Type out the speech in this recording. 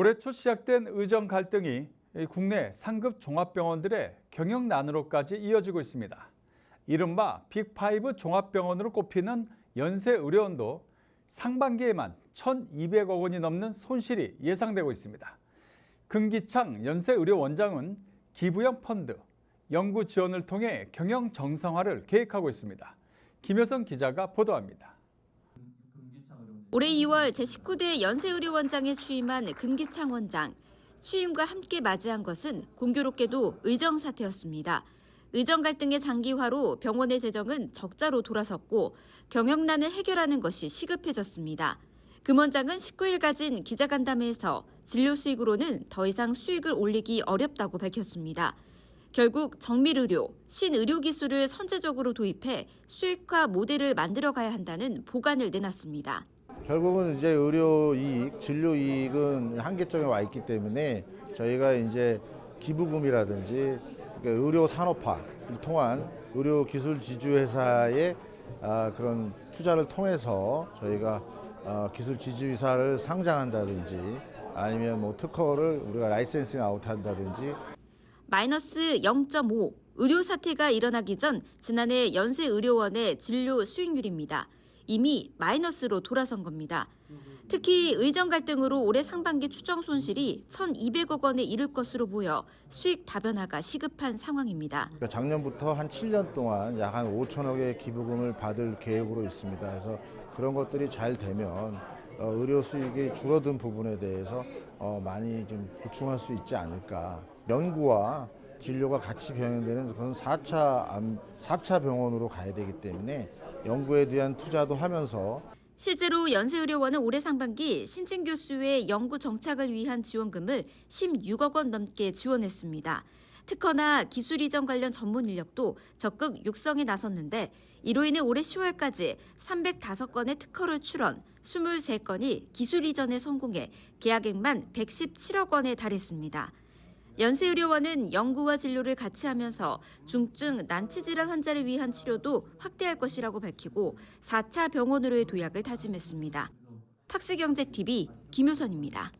올해 초 시작된 의정 갈등이 국내 상급 종합병원들의 경영난으로까지 이어지고 있습니다. 이른바 빅5 종합병원으로 꼽히는 연세의료원도 상반기에만 1,200억 원이 넘는 손실이 예상되고 있습니다. 금기창 연세의료원장은 기부형 펀드, 연구 지원을 통해 경영 정상화를 계획하고 있습니다. 김효성 기자가 보도합니다. 올해 2월 제19대 연세의료원장에 취임한 금기창 원장. 취임과 함께 맞이한 것은 공교롭게도 의정 사태였습니다. 의정 갈등의 장기화로 병원의 재정은 적자로 돌아섰고 경영난을 해결하는 것이 시급해졌습니다. 금 원장은 19일 가진 기자간담회에서 진료 수익으로는 더 이상 수익을 올리기 어렵다고 밝혔습니다. 결국 정밀의료, 신의료 기술을 선제적으로 도입해 수익화 모델을 만들어 가야 한다는 보관을 내놨습니다. 결국은 이제 의료 이익, 진료 이익은 한계점에 와 있기 때문에 저희가 이제 기부금이라든지 그러니까 의료 산업화를 통한 의료 기술 지주 회사의 아, 그런 투자를 통해서 저희가 어, 기술 지주 회사를 상장한다든지 아니면 뭐 특허를 우리가 라이센싱 아웃한다든지 마이너스 0.5 의료 사태가 일어나기 전 지난해 연세의료원의 진료 수익률입니다. 이미 마이너스로 돌아선 겁니다. 특히 의정 갈등으로 올해 상반기 추정 손실이 1,200억 원에 이를 것으로 보여 수익 다변화가 시급한 상황입니다. 그러니까 작년부터 한 7년 동안 약 한 5천억의 기부금을 받을 계획으로 있습니다. 그래서 그런 것들이 잘 되면 어, 의료 수익이 줄어든 부분에 대해서 어, 많이 좀 보충할 수 있지 않을까. 연구와 진료가 같이 병행되는 그런 4차, 암, 4차 병원으로 가야 되기 때문에 연구에 대한 투자도 하면서 실제로 연세의료원은 올해 상반기 신진 교수의 연구 정착을 위한 지원금을 16억 원 넘게 지원했습니다. 특허나 기술 이전 관련 전문 인력도 적극 육성에 나섰는데 이로 인해 올해 10월까지 305건의 특허를 출원, 23건이 기술 이전에 성공해 계약액만 117억 원에 달했습니다. 연세의료원은 연구와 진료를 같이 하면서 중증 난치질환 환자를 위한 치료도 확대할 것이라고 밝히고 4차 병원으로의 도약을 다짐했습니다. 팍스경제TV 김효선입니다.